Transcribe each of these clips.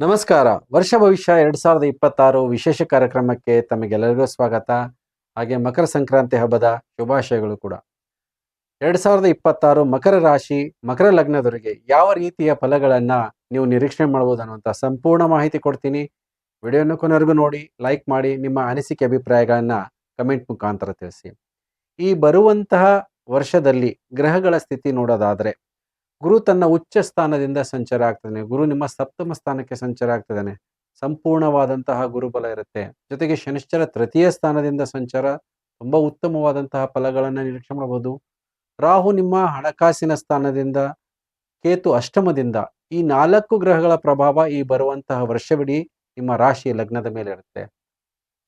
ನಮಸ್ಕಾರ. ವರ್ಷ ಭವಿಷ್ಯ ಎರಡ್ ಸಾವಿರದ ಇಪ್ಪತ್ತಾರು ವಿಶೇಷ ಕಾರ್ಯಕ್ರಮಕ್ಕೆ ತಮಗೆಲ್ಲರಿಗೂ ಸ್ವಾಗತ. ಹಾಗೆ ಮಕರ ಸಂಕ್ರಾಂತಿ ಹಬ್ಬದ ಶುಭಾಶಯಗಳು ಕೂಡ. ಎರಡ್ ಸಾವಿರದ ಇಪ್ಪತ್ತಾರು ಮಕರ ರಾಶಿ, ಮಕರ ಲಗ್ನದವರಿಗೆ ಯಾವ ರೀತಿಯ ಫಲಗಳನ್ನ ನೀವು ನಿರೀಕ್ಷಣೆ ಮಾಡಬಹುದು ಅನ್ನುವಂಥ ಸಂಪೂರ್ಣ ಮಾಹಿತಿ ಕೊಡ್ತೀನಿ. ವಿಡಿಯೋನ ಕೊನೆವರೆಗೂ ನೋಡಿ, ಲೈಕ್ ಮಾಡಿ, ನಿಮ್ಮ ಅನಿಸಿಕೆ ಅಭಿಪ್ರಾಯಗಳನ್ನು ಕಮೆಂಟ್ ಮುಖಾಂತರ ತಿಳಿಸಿ. ಈ ಬರುವಂತಹ ವರ್ಷದಲ್ಲಿ ಗ್ರಹಗಳ ಸ್ಥಿತಿ ನೋಡೋದಾದ್ರೆ ಗುರು ತನ್ನ ಉಚ್ಚ ಸ್ಥಾನದಿಂದ ಸಂಚಾರ ಆಗ್ತಾನೆ ಗುರು ನಿಮ್ಮ ಸಪ್ತಮ ಸ್ಥಾನಕ್ಕೆ ಸಂಚಾರ ಆಗ್ತಿದ್ದಾನೆ ಸಂಪೂರ್ಣವಾದಂತಹ ಗುರುಬಲ ಇರುತ್ತೆ. ಜೊತೆಗೆ ಶನಿಶ್ಚರ ತೃತೀಯ ಸ್ಥಾನದಿಂದ ಸಂಚಾರ ತುಂಬಾ ಉತ್ತಮವಾದಂತಹ ಫಲಗಳನ್ನ ನಿರೀಕ್ಷೆ ಮಾಡಬಹುದು ರಾಹು ನಿಮ್ಮ ಹಣಕಾಸಿನ ಸ್ಥಾನದಿಂದ, ಕೇತು ಅಷ್ಟಮದಿಂದ, ಈ ನಾಲ್ಕು ಗ್ರಹಗಳ ಪ್ರಭಾವ ಈ ಬರುವಂತಹ ವರ್ಷವಿಡೀ ನಿಮ್ಮ ರಾಶಿ ಲಗ್ನದ ಮೇಲೆ ಇರುತ್ತೆ.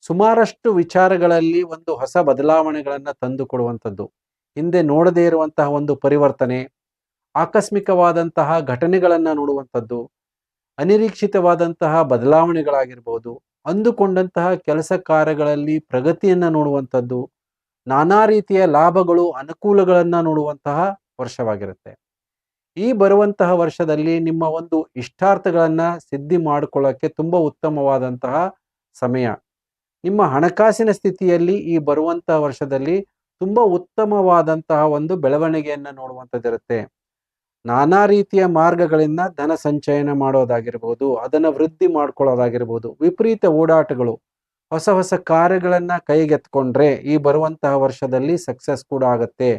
ಸುಮಾರಷ್ಟು ವಿಚಾರಗಳಲ್ಲಿ ಒಂದು ಹೊಸ ಬದಲಾವಣೆಗಳನ್ನ ತಂದು ಕೊಡುವಂಥದ್ದು. ಹಿಂದೆ ನೋಡದೇ ಇರುವಂತಹ ಒಂದು ಪರಿವರ್ತನೆ ಆಕಸ್ಮಿಕವಾದಂತಹ ಘಟನೆಗಳನ್ನ ನೋಡುವಂಥದ್ದು, ಅನಿರೀಕ್ಷಿತವಾದಂತಹ ಬದಲಾವಣೆಗಳಾಗಿರ್ಬೋದು, ಅಂದುಕೊಂಡಂತಹ ಕೆಲಸ ಕಾರ್ಯಗಳಲ್ಲಿ ಪ್ರಗತಿಯನ್ನು ನೋಡುವಂಥದ್ದು, ನಾನಾ ರೀತಿಯ ಲಾಭಗಳು, ಅನುಕೂಲಗಳನ್ನ ನೋಡುವಂತಹ ವರ್ಷವಾಗಿರುತ್ತೆ. ಈ ಬರುವಂತಹ ವರ್ಷದಲ್ಲಿ ನಿಮ್ಮ ಒಂದು ಇಷ್ಟಾರ್ಥಗಳನ್ನ ಸಿದ್ಧಿ ಮಾಡಿಕೊಳ್ಳೋಕ್ಕೆ ತುಂಬಾ ಉತ್ತಮವಾದಂತಹ ಸಮಯ. ನಿಮ್ಮ ಹಣಕಾಸಿನ ಸ್ಥಿತಿಯಲ್ಲಿ ಈ ಬರುವಂತಹ ವರ್ಷದಲ್ಲಿ ತುಂಬ ಉತ್ತಮವಾದಂತಹ ಒಂದು ಬೆಳವಣಿಗೆಯನ್ನು ನೋಡುವಂಥದ್ದಿರುತ್ತೆ. ನಾನಾ ರೀತಿಯ ಮಾರ್ಗಗಳಿಂದ ಧನ ಸಂಚಯನ ಮಾಡೋದಾಗಿರ್ಬೋದು, ಅದನ್ನ ವೃದ್ಧಿ ಮಾಡ್ಕೊಳ್ಳೋದಾಗಿರ್ಬೋದು, ವಿಪರೀತ ಓಡಾಟಗಳು, ಹೊಸ ಹೊಸ ಕಾರ್ಯಗಳನ್ನ ಕೈಗೆತ್ಕೊಂಡ್ರೆ ಈ ಬರುವಂತಹ ವರ್ಷದಲ್ಲಿ ಸಕ್ಸಸ್ ಕೂಡ ಆಗತ್ತೆ.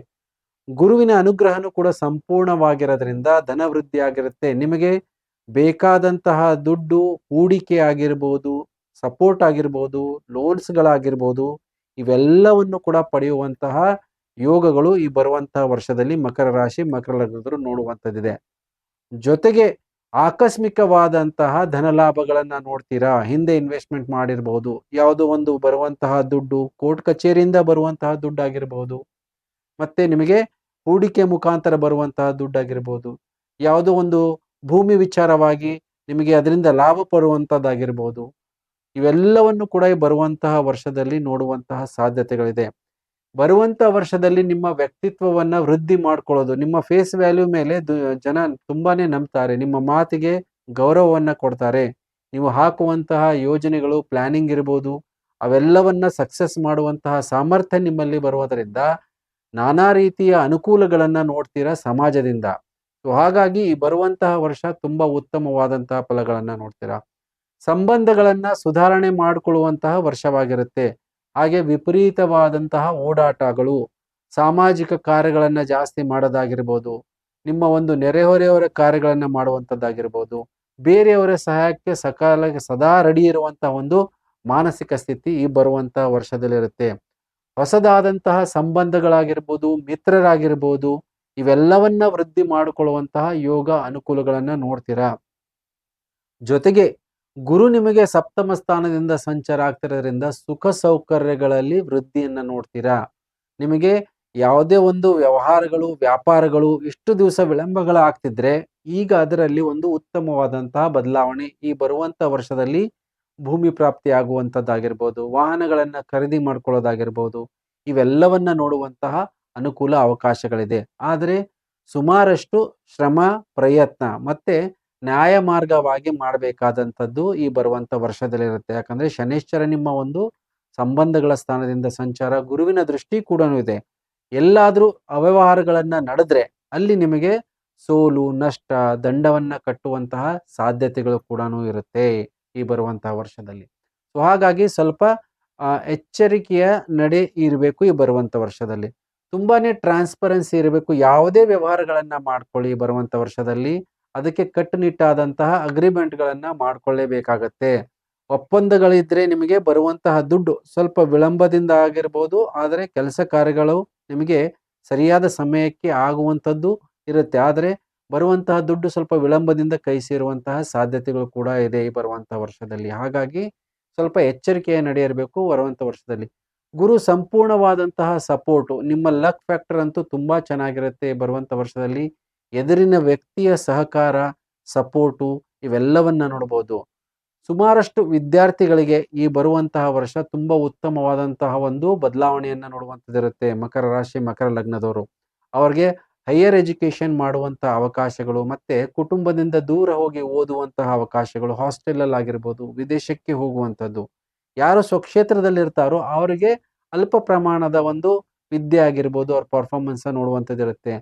ಗುರುವಿನ ಅನುಗ್ರಹನೂ ಕೂಡ ಸಂಪೂರ್ಣವಾಗಿರೋದ್ರಿಂದ ಧನ ವೃದ್ಧಿ ಆಗಿರುತ್ತೆ. ನಿಮಗೆ ಬೇಕಾದಂತಹ ದುಡ್ಡು ಹೂಡಿಕೆ ಆಗಿರ್ಬೋದು ಸಪೋರ್ಟ್ ಆಗಿರ್ಬೋದು ಲೋನ್ಸ್ಗಳಾಗಿರ್ಬೋದು ಇವೆಲ್ಲವನ್ನು ಕೂಡ ಪಡೆಯುವಂತಹ ಯೋಗಗಳು ಈ ಬರುವಂತಹ ವರ್ಷದಲ್ಲಿ ಮಕರ ರಾಶಿ, ಮಕರ ಲಗ್ನದರು ನೋಡುವಂಥದ್ದಿದೆ. ಜೊತೆಗೆ ಆಕಸ್ಮಿಕವಾದಂತಹ ಧನ ಲಾಭಗಳನ್ನ ನೋಡ್ತೀರಾ? ಹಿಂದೆ ಇನ್ವೆಸ್ಟ್ಮೆಂಟ್ ಮಾಡಿರಬಹುದು ಯಾವುದೋ ಒಂದು ಬರುವಂತಹ ದುಡ್ಡು ಕೋರ್ಟ್ ಕಚೇರಿಯಿಂದ ಬರುವಂತಹ ದುಡ್ಡು ಆಗಿರಬಹುದು ಮತ್ತೆ ನಿಮಗೆ ಹೂಡಿಕೆ ಮುಖಾಂತರ ಬರುವಂತಹ ದುಡ್ಡು ಆಗಿರ್ಬೋದು ಯಾವುದೋ ಒಂದು ಭೂಮಿ ವಿಚಾರವಾಗಿ ನಿಮಗೆ ಅದರಿಂದ ಲಾಭ ಬರುವಂತಹದ್ದಾಗಿರ್ಬೋದು ಇವೆಲ್ಲವನ್ನು ಕೂಡ ಬರುವಂತಹ ವರ್ಷದಲ್ಲಿ ನೋಡುವಂತಹ ಸಾಧ್ಯತೆಗಳಿದೆ. ಬರುವಂತ ವರ್ಷದಲ್ಲಿ ನಿಮ್ಮ ವ್ಯಕ್ತಿತ್ವವನ್ನ ವೃದ್ಧಿ ಮಾಡ್ಕೊಳ್ಳೋದು, ನಿಮ್ಮ ಫೇಸ್ ವ್ಯಾಲ್ಯೂ ಮೇಲೆ ಜನ ತುಂಬಾನೇ ನಂಬ್ತಾರೆ, ನಿಮ್ಮ ಮಾತಿಗೆ ಗೌರವವನ್ನ ಕೊಡ್ತಾರೆ. ನೀವು ಹಾಕುವಂತಹ ಯೋಜನೆಗಳು ಪ್ಲಾನಿಂಗ್ ಇರ್ಬೋದು, ಅವೆಲ್ಲವನ್ನ ಸಕ್ಸಸ್ ಮಾಡುವಂತಹ ಸಾಮರ್ಥ್ಯ ನಿಮ್ಮಲ್ಲಿ ಬರುವುದರಿಂದ ನಾನಾ ರೀತಿಯ ಅನುಕೂಲಗಳನ್ನ ನೋಡ್ತೀರಾ ಸಮಾಜದಿಂದ. ಸೊ ಹಾಗಾಗಿ ಬರುವಂತಹ ವರ್ಷ ತುಂಬಾ ಉತ್ತಮವಾದಂತಹ ಫಲಗಳನ್ನ ನೋಡ್ತೀರಾ. ಸಂಬಂಧಗಳನ್ನ ಸುಧಾರಣೆ ಮಾಡಿಕೊಳ್ಳುವಂತಹ ವರ್ಷವಾಗಿರುತ್ತೆ. ಹಾಗೆ ವಿಪರೀತವಾದಂತಹ ಓಡಾಟಗಳು, ಸಾಮಾಜಿಕ ಕಾರ್ಯಗಳನ್ನ ಜಾಸ್ತಿ ಮಾಡೋದಾಗಿರ್ಬೋದು, ನಿಮ್ಮ ಒಂದು ನೆರೆಹೊರೆಯವರ ಕಾರ್ಯಗಳನ್ನ ಮಾಡುವಂಥದ್ದಾಗಿರ್ಬೋದು ಬೇರೆಯವರ ಸಹಾಯಕ್ಕೆ ಸಕಾಲ ಸದಾ ರೆಡಿ ಇರುವಂತಹ ಒಂದು ಮಾನಸಿಕ ಸ್ಥಿತಿ ಈ ಬರುವಂತಹ ವರ್ಷದಲ್ಲಿರುತ್ತೆ. ಹೊಸದಾದಂತಹ ಸಂಬಂಧಗಳಾಗಿರ್ಬೋದು, ಮಿತ್ರರಾಗಿರ್ಬೋದು, ಇವೆಲ್ಲವನ್ನ ವೃದ್ಧಿ ಮಾಡಿಕೊಳ್ಳುವಂತಹ ಯೋಗ ಅನುಕೂಲಗಳನ್ನ ನೋಡ್ತೀರಾ? ಜೊತೆಗೆ ಗುರು ನಿಮಗೆ ಸಪ್ತಮ ಸ್ಥಾನದಿಂದ ಸಂಚಾರ ಆಗ್ತಿರೋದ್ರಿಂದ ಸುಖ ಸೌಕರ್ಯಗಳಲ್ಲಿ ವೃದ್ಧಿಯನ್ನ ನೋಡ್ತೀರಾ? ನಿಮಗೆ ಯಾವುದೇ ಒಂದು ವ್ಯವಹಾರಗಳು, ವ್ಯಾಪಾರಗಳು ಇಷ್ಟು ದಿವಸ ವಿಳಂಬಗಳಾಗ್ತಿದ್ರೆ ಈಗ ಅದರಲ್ಲಿ ಒಂದು ಉತ್ತಮವಾದಂತಹ ಬದಲಾವಣೆ ಈ ಬರುವಂತ ವರ್ಷದಲ್ಲಿ ಭೂಮಿ ಪ್ರಾಪ್ತಿ ಆಗುವಂತದ್ದಾಗಿರ್ಬೋದು ವಾಹನಗಳನ್ನ ಖರೀದಿ ಮಾಡ್ಕೊಳ್ಳೋದಾಗಿರ್ಬೋದು, ಇವೆಲ್ಲವನ್ನ ನೋಡುವಂತಹ ಅನುಕೂಲ ಅವಕಾಶಗಳಿದೆ. ಆದರೆ ಸುಮಾರಷ್ಟು ಶ್ರಮ, ಪ್ರಯತ್ನ ಮತ್ತೆ ನ್ಯಾಯ ಮಾರ್ಗವಾಗಿ ಮಾಡಬೇಕಾದಂಥದ್ದು ಈ ಬರುವಂಥ ವರ್ಷದಲ್ಲಿರುತ್ತೆ. ಯಾಕಂದ್ರೆ ಶನೇಶ್ವರ ನಿಮ್ಮ ಒಂದು ಸಂಬಂಧಗಳ ಸ್ಥಾನದಿಂದ ಸಂಚಾರ ಗುರುವಿನ ದೃಷ್ಟಿ ಕೂಡ ಇದೆ. ಎಲ್ಲಾದ್ರೂ ಅವ್ಯವಹಾರಗಳನ್ನು ನಡೆದ್ರೆ ಅಲ್ಲಿ ನಿಮಗೆ ಸೋಲು, ನಷ್ಟ, ದಂಡವನ್ನು ಕಟ್ಟುವಂತಹ ಸಾಧ್ಯತೆಗಳು ಕೂಡ ಇರುತ್ತೆ ಈ ಬರುವಂತಹ ವರ್ಷದಲ್ಲಿ. ಸೊ, ಹಾಗಾಗಿ ಸ್ವಲ್ಪ ಎಚ್ಚರಿಕೆಯ ನಡೆ ಇರಬೇಕು ಈ ಬರುವಂತ ವರ್ಷದಲ್ಲಿ. ತುಂಬಾನೇ ಟ್ರಾನ್ಸ್ಪರೆನ್ಸಿ ಇರಬೇಕು. ಯಾವುದೇ ವ್ಯವಹಾರಗಳನ್ನು ಮಾಡ್ಕೊಳ್ಳಿ ಈ ಬರುವಂತ ವರ್ಷದಲ್ಲಿ. ಅದಕ್ಕೆ ಕಟ್ಟುನಿಟ್ಟಾದಂತಹ ಅಗ್ರಿಮೆಂಟ್ಗಳನ್ನು ಮಾಡ್ಕೊಳ್ಳೇಬೇಕಾಗತ್ತೆ. ಒಪ್ಪಂದಗಳಿದ್ರೆ ನಿಮಗೆ ಬರುವಂತಹ ದುಡ್ಡು ಸ್ವಲ್ಪ ವಿಳಂಬದಿಂದ ಆಗಿರ್ಬೋದು, ಆದರೆ ಕೆಲಸ ಕಾರ್ಯಗಳು ನಿಮಗೆ ಸರಿಯಾದ ಸಮಯಕ್ಕೆ ಆಗುವಂಥದ್ದು ಇರುತ್ತೆ. ಆದರೆ ಬರುವಂತಹ ದುಡ್ಡು ಸ್ವಲ್ಪ ವಿಳಂಬದಿಂದ ಕೈ ಸೇರುವಂತಹ ಸಾಧ್ಯತೆಗಳು ಕೂಡ ಇದೆ ಈ ಬರುವಂತಹ ವರ್ಷದಲ್ಲಿ. ಹಾಗಾಗಿ ಸ್ವಲ್ಪ ಎಚ್ಚರಿಕೆಯ ನಡೆಯಿರಬೇಕು ಬರುವಂಥ ವರ್ಷದಲ್ಲಿ. ಗುರು ಸಂಪೂರ್ಣವಾದಂತಹ ಸಪೋರ್ಟು ನಿಮ್ಮ ಲಕ್ ಫ್ಯಾಕ್ಟರ್ ಅಂತೂ ತುಂಬಾ ಚೆನ್ನಾಗಿರುತ್ತೆ ಬರುವಂಥ ವರ್ಷದಲ್ಲಿ. ಎದುರಿನ ವ್ಯಕ್ತಿಯ ಸಹಕಾರ, ಸಪೋರ್ಟು ಇವೆಲ್ಲವನ್ನ ನೋಡಬಹುದು ಸುಮಾರಷ್ಟು ವಿದ್ಯಾರ್ಥಿಗಳಿಗೆ ಈ ಬರುವಂತಹ ವರ್ಷ ತುಂಬಾ ಉತ್ತಮವಾದಂತಹ ಒಂದು ಬದಲಾವಣೆಯನ್ನ ನೋಡುವಂಥದ್ದಿರುತ್ತೆ ಮಕರ ರಾಶಿ, ಮಕರ ಲಗ್ನದವರು. ಅವ್ರಿಗೆ ಹೈಯರ್ ಎಜುಕೇಶನ್ ಮಾಡುವಂತಹ ಅವಕಾಶಗಳು ಮತ್ತೆ ಕುಟುಂಬದಿಂದ ದೂರ ಹೋಗಿ ಓದುವಂತಹ ಅವಕಾಶಗಳು ಹಾಸ್ಟೆಲ್ ಆಗಿರ್ಬೋದು, ವಿದೇಶಕ್ಕೆ ಹೋಗುವಂಥದ್ದು. ಯಾರು ಸ್ವಕ್ಷೇತ್ರದಲ್ಲಿರ್ತಾರೋ ಅವರಿಗೆ ಅಲ್ಪ ಪ್ರಮಾಣದ ಒಂದು ವಿದ್ಯೆ ಆಗಿರ್ಬೋದು, ಅವ್ರ ಪರ್ಫಾರ್ಮೆನ್ಸ್ ನೋಡುವಂಥದ್ದಿರುತ್ತೆ.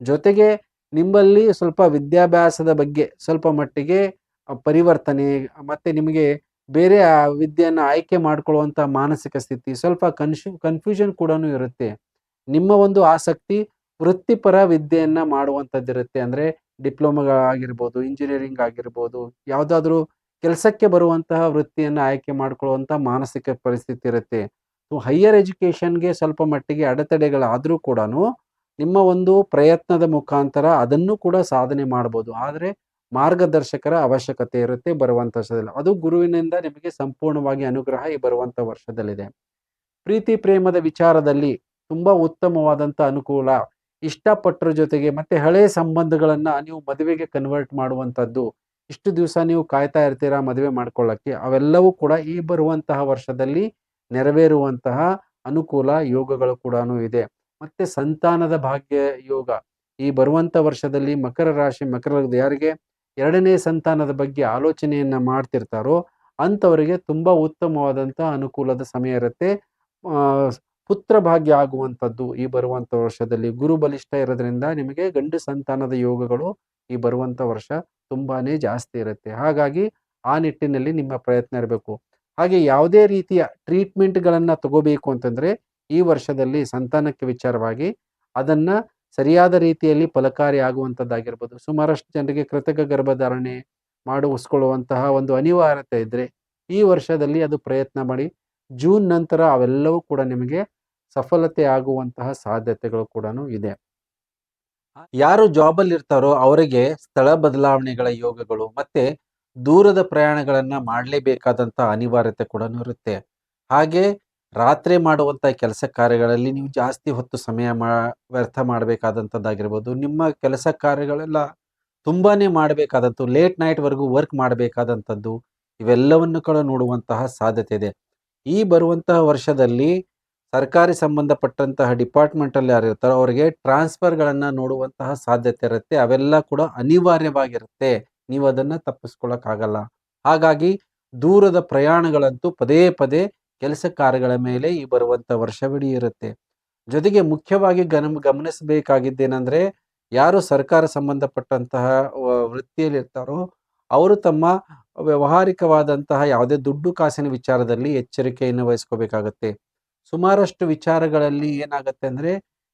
ಜೊತೆಗೆ ನಿಮ್ಮಲ್ಲಿ ಸ್ವಲ್ಪ ವಿದ್ಯಾಭ್ಯಾಸದ ಬಗ್ಗೆ ಸ್ವಲ್ಪ ಮಟ್ಟಿಗೆ ಪರಿವರ್ತನೆ, ಮತ್ತೆ ನಿಮಗೆ ಬೇರೆ ಆ ವಿದ್ಯೆಯನ್ನು ಆಯ್ಕೆ ಮಾಡ್ಕೊಳ್ಳುವಂತ ಮಾನಸಿಕ ಸ್ಥಿತಿ, ಸ್ವಲ್ಪ ಕನ್ಫ್ಯೂ, ಕನ್ಫ್ಯೂಷನ್ ಕೂಡ ಇರುತ್ತೆ. ನಿಮ್ಮ ಒಂದು ಆಸಕ್ತಿ ವೃತ್ತಿಪರ ವಿದ್ಯೆಯನ್ನು ಮಾಡುವಂಥದ್ದಿರುತ್ತೆ. ಅಂದ್ರೆ ಡಿಪ್ಲೊಮಾ ಆಗಿರ್ಬೋದು, ಇಂಜಿನಿಯರಿಂಗ್ ಆಗಿರ್ಬೋದು, ಯಾವುದಾದ್ರೂ ಕೆಲಸಕ್ಕೆ ಬರುವಂತಹ ವೃತ್ತಿಯನ್ನ ಆಯ್ಕೆ ಮಾಡ್ಕೊಳ್ಳುವಂತ ಮಾನಸಿಕ ಪರಿಸ್ಥಿತಿ ಇರುತ್ತೆ. ಹೈಯರ್ ಎಜುಕೇಷನ್ಗೆ ಸ್ವಲ್ಪ ಮಟ್ಟಿಗೆ ಅಡೆತಡೆಗಳಾದರೂ ಕೂಡ ನಿಮ್ಮ ಒಂದು ಪ್ರಯತ್ನದ ಮುಖಾಂತರ ಅದನ್ನು ಕೂಡ ಸಾಧನೆ ಮಾಡ್ಬೋದು. ಆದರೆ ಮಾರ್ಗದರ್ಶಕರ ಅವಶ್ಯಕತೆ ಇರುತ್ತೆ ಬರುವಂತ ವರ್ಷದಲ್ಲಿ. ಅದು ಗುರುವಿನಿಂದ ನಿಮಗೆ ಸಂಪೂರ್ಣವಾಗಿ ಅನುಗ್ರಹ ಈ ಬರುವಂತ ವರ್ಷದಲ್ಲಿದೆ. ಪ್ರೀತಿ ಪ್ರೇಮದ ವಿಚಾರದಲ್ಲಿ ತುಂಬಾ ಉತ್ತಮವಾದಂತ ಅನುಕೂಲ ಇಷ್ಟಪಟ್ಟರ ಜೊತೆಗೆ ಮತ್ತೆ ಹಳೆಯ ಸಂಬಂಧಗಳನ್ನ ನೀವು ಮದುವೆಗೆ ಕನ್ವರ್ಟ್ ಮಾಡುವಂಥದ್ದು ಇಷ್ಟು ದಿವಸ ನೀವು ಕಾಯ್ತಾ ಇರ್ತೀರಾ ಮದುವೆ ಮಾಡ್ಕೊಳ್ಳಕ್ಕೆ, ಅವೆಲ್ಲವೂ ಕೂಡ ಈ ಬರುವಂತಹ ವರ್ಷದಲ್ಲಿ ನೆರವೇರುವಂತಹ ಅನುಕೂಲ ಯೋಗಗಳು ಕೂಡ ಇದೆ. ಮತ್ತೆ ಸಂತಾನದ ಭಾಗ್ಯ ಯೋಗ. ಈ ಬರುವಂತ ವರ್ಷದಲ್ಲಿ ಮಕರ ರಾಶಿ, ಮಕರ ಯಾರಿಗೆ ಎರಡನೇ ಸಂತಾನದ ಬಗ್ಗೆ ಆಲೋಚನೆಯನ್ನ ಮಾಡ್ತಿರ್ತಾರೋ ಅಂಥವರಿಗೆ ತುಂಬಾ ಉತ್ತಮವಾದಂತ ಅನುಕೂಲದ ಸಮಯ ಇರುತ್ತೆ. ಪುತ್ರ ಭಾಗ್ಯ ಆಗುವಂಥದ್ದು ಈ ಬರುವಂತ ವರ್ಷದಲ್ಲಿ. ಗುರು ಬಲಿಷ್ಠ ಇರೋದ್ರಿಂದ ನಿಮಗೆ ಗಂಡು ಸಂತಾನದ ಯೋಗಗಳು ಈ ಬರುವಂತ ವರ್ಷ ತುಂಬಾನೇ ಜಾಸ್ತಿ ಇರುತ್ತೆ. ಹಾಗಾಗಿ ಆ ನಿಟ್ಟಿನಲ್ಲಿ ನಿಮ್ಮ ಪ್ರಯತ್ನ ಇರಬೇಕು. ಹಾಗೆ ಯಾವುದೇ ರೀತಿಯ ಟ್ರೀಟ್ಮೆಂಟ್ಗಳನ್ನು ತಗೋಬೇಕು ಅಂತಂದ್ರೆ ಈ ವರ್ಷದಲ್ಲಿ ಸಂತಾನಕ್ಕೆ ವಿಚಾರವಾಗಿ ಅದನ್ನ ಸರಿಯಾದ ರೀತಿಯಲ್ಲಿ ಫಲಕಾರಿ ಆಗುವಂಥದ್ದಾಗಿರ್ಬೋದು ಸುಮಾರಷ್ಟು ಜನರಿಗೆ ಕೃತಕ ಗರ್ಭಧಾರಣೆ ಮಾಡಿಸ್ಕೊಳ್ಳುವಂತಹ ಒಂದು ಅನಿವಾರ್ಯತೆ ಇದ್ರೆ ಈ ವರ್ಷದಲ್ಲಿ ಅದು ಪ್ರಯತ್ನ ಮಾಡಿ ಜೂನ್ ನಂತರ ಅವೆಲ್ಲವೂ ಕೂಡ ನಿಮಗೆ ಸಫಲತೆ ಆಗುವಂತಹ ಸಾಧ್ಯತೆಗಳು ಕೂಡ ಇದೆ. ಯಾರು ಜಾಬಲ್ಲಿ ಇರ್ತಾರೋ ಅವರಿಗೆ ಸ್ಥಳ ಬದಲಾವಣೆಗಳ ಯೋಗಗಳು ಮತ್ತೆ ದೂರದ ಪ್ರಯಾಣಗಳನ್ನ ಮಾಡಲೇಬೇಕಾದಂತ ಅನಿವಾರ್ಯತೆ ಕೂಡ ಇರುತ್ತೆ. ಹಾಗೆ ರಾತ್ರಿ ಮಾಡುವಂಥ ಕೆಲಸ ಕಾರ್ಯಗಳಲ್ಲಿ ನೀವು ಜಾಸ್ತಿ ಹೊತ್ತು ಸಮಯ ಮಾ, ವ್ಯರ್ಥ ಮಾಡಬೇಕಾದಂಥದ್ದಾಗಿರ್ಬೋದು. ನಿಮ್ಮ ಕೆಲಸ ಕಾರ್ಯಗಳೆಲ್ಲ ತುಂಬಾನೇ ಮಾಡಬೇಕಾದಂಥ ಲೇಟ್ ನೈಟ್ವರೆಗೂ ವರ್ಕ್ ಮಾಡಬೇಕಾದಂಥದ್ದು, ಇವೆಲ್ಲವನ್ನು ಕೂಡ ನೋಡುವಂತಹ ಸಾಧ್ಯತೆ ಇದೆ. ಈ ಬರುವಂತಹ ವರ್ಷದಲ್ಲಿ ಸರ್ಕಾರಿ ಸಂಬಂಧಪಟ್ಟಂತಹ ಡಿಪಾರ್ಟ್ಮೆಂಟ್ ಅಲ್ಲಿ ಯಾರು ಇರ್ತಾರೋ ಅವರಿಗೆ ಟ್ರಾನ್ಸ್ಫರ್ಗಳನ್ನು ನೋಡುವಂತಹ ಸಾಧ್ಯತೆ ಇರುತ್ತೆ. ಅವೆಲ್ಲ ಕೂಡ ಅನಿವಾರ್ಯವಾಗಿರುತ್ತೆ. ನೀವು ಅದನ್ನ ತಪ್ಪಿಸ್ಕೊಳ್ಳೋಕ್ಕಾಗಲ್ಲ ಹಾಗಾಗಿ ದೂರದ ಪ್ರಯಾಣಗಳಂತೂ ಪದೇ ಪದೇ ಕೆಲಸ ಕಾರ್ಯಗಳ ಮೇಲೆ ಈ ಬರುವಂತ ವರ್ಷವಿಡೀ ಇರುತ್ತೆ. ಜೊತೆಗೆ ಮುಖ್ಯವಾಗಿ ಗಮ ಗಮನಿಸಬೇಕಾಗಿದ್ದೇನೆಂದ್ರೆ, ಯಾರು ಸರ್ಕಾರ ಸಂಬಂಧಪಟ್ಟಂತಹ ವೃತ್ತಿಯಲ್ಲಿ ಇರ್ತಾರೋ, ಅವರು ತಮ್ಮ ವ್ಯವಹಾರಿಕವಾದಂತಹ ಯಾವುದೇ ದುಡ್ಡು ಕಾಸಿನ ವಿಚಾರದಲ್ಲಿ ಎಚ್ಚರಿಕೆಯನ್ನು ವಹಿಸ್ಕೋಬೇಕಾಗತ್ತೆ. ಸುಮಾರಷ್ಟು ವಿಚಾರಗಳಲ್ಲಿ ಏನಾಗತ್ತೆ ಅಂದ್ರೆ,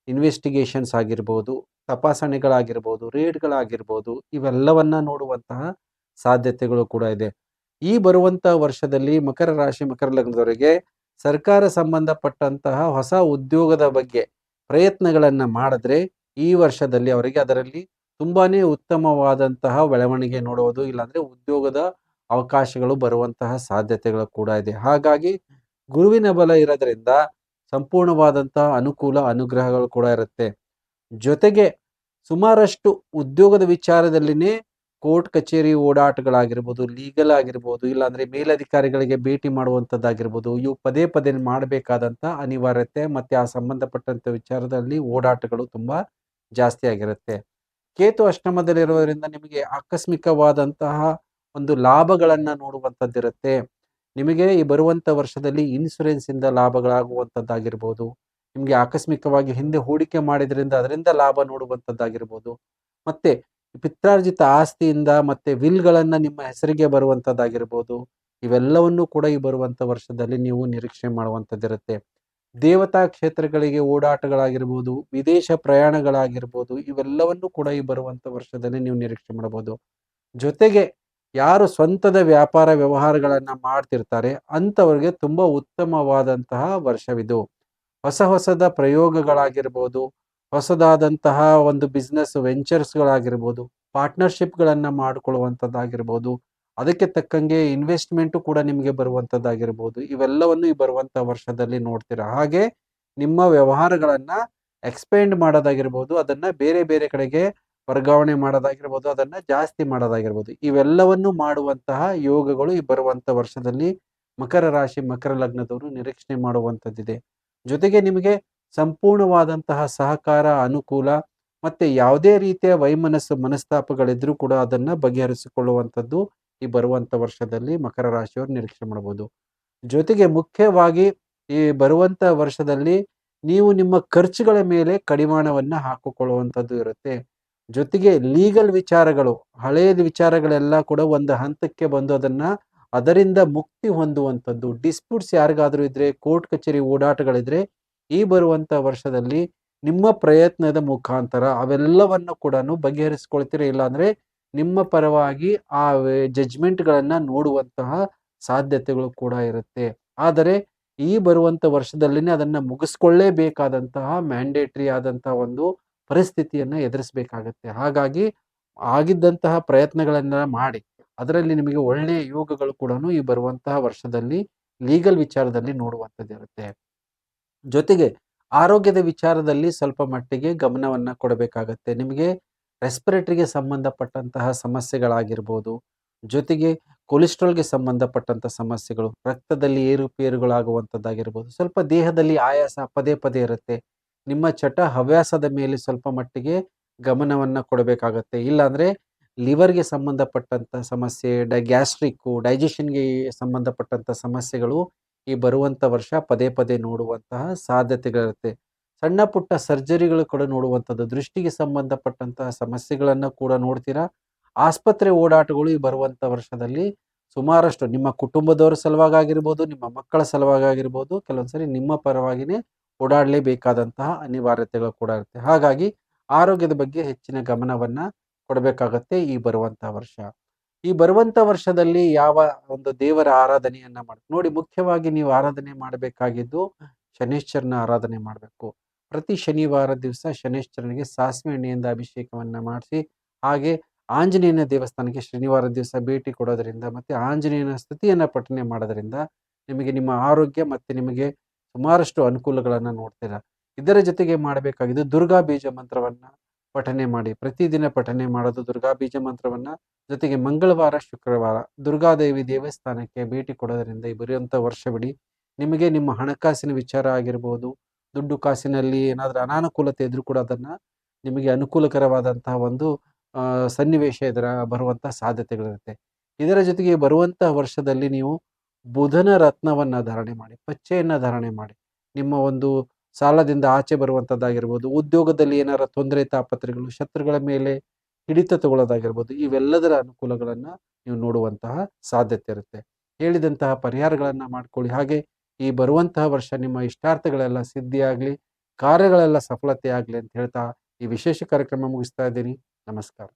ಇನ್ವೆಸ್ಟಿಗೇಷನ್ಸ್ ಆಗಿರ್ಬೋದು, ತಪಾಸಣೆಗಳಾಗಿರ್ಬೋದು, ರೇಡ್ಗಳಾಗಿರ್ಬೋದು, ಇವೆಲ್ಲವನ್ನ ನೋಡುವಂತಹ ಸಾಧ್ಯತೆಗಳು ಕೂಡ ಇದೆ. ಈ ಬರುವಂತ ವರ್ಷದಲ್ಲಿ ಮಕರ ರಾಶಿ, ಮಕರ ಲಗ್ನದವರಿಗೆ ಸರ್ಕಾರ ಸಂಬಂಧಪಟ್ಟಂತಹ ಹೊಸ ಉದ್ಯೋಗದ ಬಗ್ಗೆ ಪ್ರಯತ್ನಗಳನ್ನು ಮಾಡಿದ್ರೆ ಈ ವರ್ಷದಲ್ಲಿ ಅವರಿಗೆ ಅದರಲ್ಲಿ ತುಂಬಾನೇ ಉತ್ತಮವಾದಂತಹ ಬೆಳವಣಿಗೆ ನೋಡುವುದು, ಇಲ್ಲಾಂದ್ರೆ ಉದ್ಯೋಗದ ಅವಕಾಶಗಳು ಬರುವಂತಹ ಸಾಧ್ಯತೆಗಳು ಕೂಡ ಇದೆ. ಹಾಗಾಗಿ ಗುರುವಿನ ಬಲ ಇರೋದ್ರಿಂದ ಸಂಪೂರ್ಣವಾದಂತಹ ಅನುಕೂಲ, ಅನುಗ್ರಹಗಳು ಕೂಡ ಇರುತ್ತೆ. ಜೊತೆಗೆ ಸುಮಾರಷ್ಟು ಉದ್ಯೋಗದ ವಿಚಾರದಲ್ಲಿನೇ ಕೋರ್ಟ್ ಕಚೇರಿ ಓಡಾಟಗಳಾಗಿರ್ಬೋದು ಲೀಗಲ್ ಆಗಿರ್ಬೋದು, ಇಲ್ಲಾಂದ್ರೆ ಮೇಲಧಿಕಾರಿಗಳಿಗೆ ಭೇಟಿ ಮಾಡುವಂಥದ್ದಾಗಿರ್ಬೋದು, ಇವು ಪದೇ ಪದೇ ಮಾಡಬೇಕಾದಂತ ಅನಿವಾರ್ಯತೆ ಮತ್ತೆ ಆ ಸಂಬಂಧಪಟ್ಟಂತ ವಿಚಾರದಲ್ಲಿ ಓಡಾಟಗಳು ತುಂಬಾ ಜಾಸ್ತಿ ಆಗಿರುತ್ತೆ. ಕೇತು ಅಷ್ಟಮದಲ್ಲಿರೋದ್ರಿಂದ ನಿಮಗೆ ಆಕಸ್ಮಿಕವಾದಂತಹ ಒಂದು ಲಾಭಗಳನ್ನು ನೋಡುವಂಥದ್ದಿರುತ್ತೆ. ನಿಮಗೆ ಈ ಬರುವಂತ ವರ್ಷದಲ್ಲಿ ಇನ್ಸುರೆನ್ಸಿಂದ ಲಾಭಗಳಾಗುವಂಥದ್ದಾಗಿರ್ಬೋದು, ನಿಮಗೆ ಆಕಸ್ಮಿಕವಾಗಿ ಹಿಂದೆ ಹೂಡಿಕೆ ಮಾಡಿದ್ರಿಂದ ಅದರಿಂದ ಲಾಭ ನೋಡುವಂಥದ್ದಾಗಿರ್ಬೋದು, ಮತ್ತೆ ಪಿತ್ರಾರ್ಜಿತ ಆಸ್ತಿಯಿಂದ ಮತ್ತೆ ವಿಲ್ಗಳನ್ನ ನಿಮ್ಮ ಹೆಸರಿಗೆ ಬರುವಂಥದ್ದಾಗಿರ್ಬೋದು ಇವೆಲ್ಲವನ್ನು ಕೂಡ ಈ ಬರುವಂತ ವರ್ಷದಲ್ಲಿ ನೀವು ನಿರೀಕ್ಷೆ ಮಾಡುವಂಥದ್ದಿರುತ್ತೆ ದೇವತಾ ಕ್ಷೇತ್ರಗಳಿಗೆ ಓಡಾಟಗಳಾಗಿರ್ಬೋದು, ವಿದೇಶ ಪ್ರಯಾಣಗಳಾಗಿರ್ಬೋದು, ಇವೆಲ್ಲವನ್ನು ಕೂಡ ಈ ಬರುವಂತ ವರ್ಷದಲ್ಲಿ ನೀವು ನಿರೀಕ್ಷೆ ಮಾಡಬಹುದು. ಜೊತೆಗೆ ಯಾರು ಸ್ವಂತದ ವ್ಯಾಪಾರ ವ್ಯವಹಾರಗಳನ್ನ ಮಾಡ್ತಿರ್ತಾರೆ, ಅಂಥವ್ರಿಗೆ ತುಂಬಾ ಉತ್ತಮವಾದಂತಹ ವರ್ಷವಿದು. ಹೊಸ ಹೊಸದ ಪ್ರಯೋಗಗಳಾಗಿರ್ಬೋದು ಹೊಸದಾದಂತಹ ಒಂದು ಬಿಸ್ನೆಸ್ ವೆಂಚರ್ಸ್ಗಳಾಗಿರ್ಬೋದು ಪಾರ್ಟ್ನರ್ಶಿಪ್ಗಳನ್ನು ಮಾಡಿಕೊಳ್ಳುವಂಥದ್ದಾಗಿರ್ಬೋದು ಅದಕ್ಕೆ ತಕ್ಕಂಗೆ ಇನ್ವೆಸ್ಟ್ಮೆಂಟು ಕೂಡ ನಿಮಗೆ ಬರುವಂಥದ್ದಾಗಿರ್ಬೋದು ಇವೆಲ್ಲವನ್ನು ಈ ಬರುವಂಥ ವರ್ಷದಲ್ಲಿ ನೋಡ್ತೀರಾ? ಹಾಗೆ ನಿಮ್ಮ ವ್ಯವಹಾರಗಳನ್ನು ಎಕ್ಸ್ಪೆಂಡ್ ಮಾಡೋದಾಗಿರ್ಬೋದು, ಅದನ್ನ ಬೇರೆ ಬೇರೆ ಕಡೆಗೆ ವರ್ಗಾವಣೆ ಮಾಡೋದಾಗಿರ್ಬೋದು, ಅದನ್ನ ಜಾಸ್ತಿ ಮಾಡೋದಾಗಿರ್ಬೋದು, ಇವೆಲ್ಲವನ್ನು ಮಾಡುವಂತಹ ಯೋಗಗಳು ಈ ಬರುವಂತ ವರ್ಷದಲ್ಲಿ ಮಕರ ರಾಶಿ, ಮಕರ ಲಗ್ನದವರು ನಿರೀಕ್ಷಣೆ ಮಾಡುವಂಥದ್ದಿದೆ ಜೊತೆಗೆ ನಿಮಗೆ ಸಂಪೂರ್ಣವಾದಂತಹ ಸಹಕಾರ, ಅನುಕೂಲ ಮತ್ತೆ ಯಾವುದೇ ರೀತಿಯ ವೈಮನಸ್ಸು, ಮನಸ್ತಾಪಗಳಿದ್ರೂ ಕೂಡ ಅದನ್ನ ಬಗೆಹರಿಸಿಕೊಳ್ಳುವಂಥದ್ದು ಈ ಬರುವಂತ ವರ್ಷದಲ್ಲಿ ಮಕರ ರಾಶಿಯವರು ನಿರೀಕ್ಷೆ ಮಾಡಬಹುದು ಜೊತೆಗೆ ಮುಖ್ಯವಾಗಿ ಈ ಬರುವಂತ ವರ್ಷದಲ್ಲಿ ನೀವು ನಿಮ್ಮ ಖರ್ಚುಗಳ ಮೇಲೆ ಕಡಿವಾಣವನ್ನ ಹಾಕಿಕೊಳ್ಳುವಂಥದ್ದು ಇರುತ್ತೆ. ಜೊತೆಗೆ ಲೀಗಲ್ ವಿಚಾರಗಳು ಹಳೆಯ ವಿಚಾರಗಳೆಲ್ಲ ಕೂಡ ಒಂದು ಹಂತಕ್ಕೆ ಬಂದು ಅದನ್ನು ಅದರಿಂದ ಮುಕ್ತಿ ಹೊಂದುವಂಥದ್ದು, ಡಿಸ್ಪ್ಯೂಟ್ಸ್ ಯಾರಿಗಾದರೂ ಇದ್ರೆ, ಕೋರ್ಟ್ ಕಚೇರಿ ಓಡಾಟಗಳಿದ್ರೆ ಈ ಬರುವಂತ ವರ್ಷದಲ್ಲಿ ನಿಮ್ಮ ಪ್ರಯತ್ನದ ಮುಖಾಂತರ ಅವೆಲ್ಲವನ್ನು ಕೂಡ ಬಗೆಹರಿಸ್ಕೊಳ್ತೀರಿ? ಇಲ್ಲಾಂದರೆ ನಿಮ್ಮ ಪರವಾಗಿ ಆ ಜಜ್ಮೆಂಟ್ಗಳನ್ನು ನೋಡುವಂತಹ ಸಾಧ್ಯತೆಗಳು ಕೂಡ ಇರುತ್ತೆ. ಆದರೆ ಈ ಬರುವಂತ ವರ್ಷದಲ್ಲಿನೇ ಅದನ್ನು ಮುಗಿಸ್ಕೊಳ್ಳೇಬೇಕಾದಂತಹ ಮ್ಯಾಂಡೇಟ್ರಿ ಆದಂತಹ ಒಂದು ಪರಿಸ್ಥಿತಿಯನ್ನ ಎದುರಿಸಬೇಕಾಗತ್ತೆ. ಹಾಗಾಗಿ ಆಗಿದ್ದಂತಹ ಪ್ರಯತ್ನಗಳನ್ನ ಮಾಡಿ, ಅದರಲ್ಲಿ ನಿಮಗೆ ಒಳ್ಳೆಯ ಯೋಗಗಳು ಕೂಡ ಈ ಬರುವಂತಹ ವರ್ಷದಲ್ಲಿ ಲೀಗಲ್ ವಿಚಾರದಲ್ಲಿ ನೋಡುವಂಥದ್ದು ಇರುತ್ತೆ ಜೊತೆಗೆ ಆರೋಗ್ಯದ ವಿಚಾರದಲ್ಲಿ ಸ್ವಲ್ಪ ಮಟ್ಟಿಗೆ ಗಮನವನ್ನು ಕೊಡಬೇಕಾಗತ್ತೆ. ನಿಮಗೆ ರೆಸ್ಪಿರೇಟರಿಗೆ ಸಂಬಂಧಪಟ್ಟಂತಹ ಸಮಸ್ಯೆಗಳಾಗಿರ್ಬೋದು, ಜೊತೆಗೆ ಕೊಲೆಸ್ಟ್ರಾಲ್ಗೆ ಸಂಬಂಧಪಟ್ಟಂಥ ಸಮಸ್ಯೆಗಳು, ರಕ್ತದಲ್ಲಿ ಏರುಪೇರುಗಳಾಗುವಂಥದ್ದಾಗಿರ್ಬೋದು ಸ್ವಲ್ಪ ದೇಹದಲ್ಲಿ ಆಯಾಸ ಪದೇ ಪದೇ ಇರುತ್ತೆ. ನಿಮ್ಮ ಚಟ ಹವ್ಯಾಸದ ಮೇಲೆ ಸ್ವಲ್ಪ ಮಟ್ಟಿಗೆ ಗಮನವನ್ನು ಕೊಡಬೇಕಾಗತ್ತೆ. ಇಲ್ಲಾಂದರೆ ಲಿವರ್ಗೆ ಸಂಬಂಧಪಟ್ಟಂಥ ಸಮಸ್ಯೆ, ಡೈ ಗ್ಯಾಸ್ಟ್ರಿಕ್ಕು ಡೈಜೆಷನ್ಗೆ ಸಂಬಂಧಪಟ್ಟಂಥ ಸಮಸ್ಯೆಗಳು ಈ ಬರುವಂತ ವರ್ಷ ಪದೇ ಪದೇ ನೋಡುವಂತಹ ಸಾಧ್ಯತೆಗಳಿರುತ್ತೆ. ಸಣ್ಣ ಪುಟ್ಟ ಸರ್ಜರಿಗಳು ಕೂಡ ನೋಡುವಂಥದ್ದು. ದೃಷ್ಟಿಗೆ ಸಂಬಂಧಪಟ್ಟಂತಹ ಸಮಸ್ಯೆಗಳನ್ನು ಕೂಡ ನೋಡ್ತೀರಾ? ಆಸ್ಪತ್ರೆ ಓಡಾಟಗಳು ಈ ಬರುವಂತ ವರ್ಷದಲ್ಲಿ ಸುಮಾರಷ್ಟು ನಿಮ್ಮ ಕುಟುಂಬದವರ ಸಲುವಾಗಿರ್ಬೋದು ನಿಮ್ಮ ಮಕ್ಕಳ ಸಲುವಾಗಿರ್ಬೋದು ಕೆಲವೊಂದ್ಸರಿ ನಿಮ್ಮ ಪರವಾಗಿನೇ ಓಡಾಡಲೇಬೇಕಾದಂತಹ ಅನಿವಾರ್ಯತೆಗಳು ಕೂಡ ಇರುತ್ತೆ. ಹಾಗಾಗಿ ಆರೋಗ್ಯದ ಬಗ್ಗೆ ಹೆಚ್ಚಿನ ಗಮನವನ್ನು ಕೊಡಬೇಕಾಗತ್ತೆ ಈ ಬರುವಂತಹ ವರ್ಷ. ಈ ಬರುವಂತ ವರ್ಷದಲ್ಲಿ ಯಾವ ಒಂದು ದೇವರ ಆರಾಧನೆಯನ್ನ ಮಾಡಿ, ನೋಡಿ ಮುಖ್ಯವಾಗಿ ನೀವು ಆರಾಧನೆ ಮಾಡಬೇಕಾಗಿದ್ದು ಶನೇಶ್ವರನ ಆರಾಧನೆ ಮಾಡಬೇಕು. ಪ್ರತಿ ಶನಿವಾರ ದಿವಸ ಶನೇಶ್ವರನಿಗೆ ಸಾಸಿವೆ ಎಣ್ಣೆಯಿಂದ ಅಭಿಷೇಕವನ್ನ ಮಾಡಿಸಿ, ಹಾಗೆ ಆಂಜನೇಯನ ದೇವಸ್ಥಾನಕ್ಕೆ ಶನಿವಾರ ದಿವಸ ಭೇಟಿ ಕೊಡೋದ್ರಿಂದ ಮತ್ತೆ ಆಂಜನೇಯನ ಸ್ತುತಿಯನ್ನ ಪಠನೆ ಮಾಡೋದ್ರಿಂದ ನಿಮಗೆ ನಿಮ್ಮ ಆರೋಗ್ಯ ಮತ್ತೆ ನಿಮಗೆ ಸುಮಾರಷ್ಟು ಅನುಕೂಲಗಳನ್ನ ನೋಡ್ತೀರಾ. ಇದರ ಜೊತೆಗೆ ಮಾಡಬೇಕಾಗಿದ್ದು ದುರ್ಗಾ ಬೀಜ ಮಂತ್ರವನ್ನ ಪಠನೆ ಮಾಡಿ, ಪ್ರತಿದಿನ ಪಠನೆ ಮಾಡೋದು ದುರ್ಗಾ ಬೀಜ ಮಂತ್ರವನ್ನ ಜೊತೆಗೆ ಮಂಗಳವಾರ, ಶುಕ್ರವಾರ ದುರ್ಗಾದೇವಿ ದೇವಸ್ಥಾನಕ್ಕೆ ಭೇಟಿ ಕೊಡೋದರಿಂದ ಈ ಬರೆಯುವಂಥ ವರ್ಷವಿಡಿ ನಿಮಗೆ ನಿಮ್ಮ ಹಣಕಾಸಿನ ವಿಚಾರ ಆಗಿರ್ಬೋದು, ದುಡ್ಡು ಕಾಸಿನಲ್ಲಿ ಏನಾದರೂ ಅನಾನುಕೂಲತೆ ಇದ್ರೂ ಕೂಡ ಅದನ್ನ ನಿಮಗೆ ಅನುಕೂಲಕರವಾದಂತಹ ಒಂದು ಸನ್ನಿವೇಶ ಇದರ ಬರುವಂತಹ ಸಾಧ್ಯತೆಗಳಿರುತ್ತೆ. ಇದರ ಜೊತೆಗೆ ಬರುವಂತಹ ವರ್ಷದಲ್ಲಿ ನೀವು ಬುಧನ ರತ್ನವನ್ನ ಧಾರಣೆ ಮಾಡಿ, ಪಚ್ಚೆಯನ್ನ ಧಾರಣೆ ಮಾಡಿ. ನಿಮ್ಮ ಒಂದು ಸಾಲದಿಂದ ಆಚೆ ಬರುವಂಥದ್ದಾಗಿರ್ಬೋದು ಉದ್ಯೋಗದಲ್ಲಿ ಏನಾರ ತೊಂದರೆ ತಾಪತ್ರೆಗಳು ಶತ್ರುಗಳ ಮೇಲೆ ಹಿಡಿತ ತಗೊಳ್ಳೋದಾಗಿರ್ಬೋದು, ಇವೆಲ್ಲದರ ಅನುಕೂಲಗಳನ್ನು ನೀವು ನೋಡುವಂತಹ ಸಾಧ್ಯತೆ ಇರುತ್ತೆ. ಹೇಳಿದಂತಹ ಪರಿಹಾರಗಳನ್ನು ಮಾಡ್ಕೊಳ್ಳಿ. ಹಾಗೆ ಈ ಬರುವಂತಹ ವರ್ಷ ನಿಮ್ಮ ಇಷ್ಟಾರ್ಥಗಳೆಲ್ಲ ಸಿದ್ಧಿಯಾಗಲಿ, ಕಾರ್ಯಗಳೆಲ್ಲ ಸಫಲತೆ ಆಗಲಿ ಅಂತ ಹೇಳ್ತಾ ಈ ವಿಶೇಷ ಕಾರ್ಯಕ್ರಮ ಮುಗಿಸ್ತಾ ಇದ್ದೀನಿ. ನಮಸ್ಕಾರ.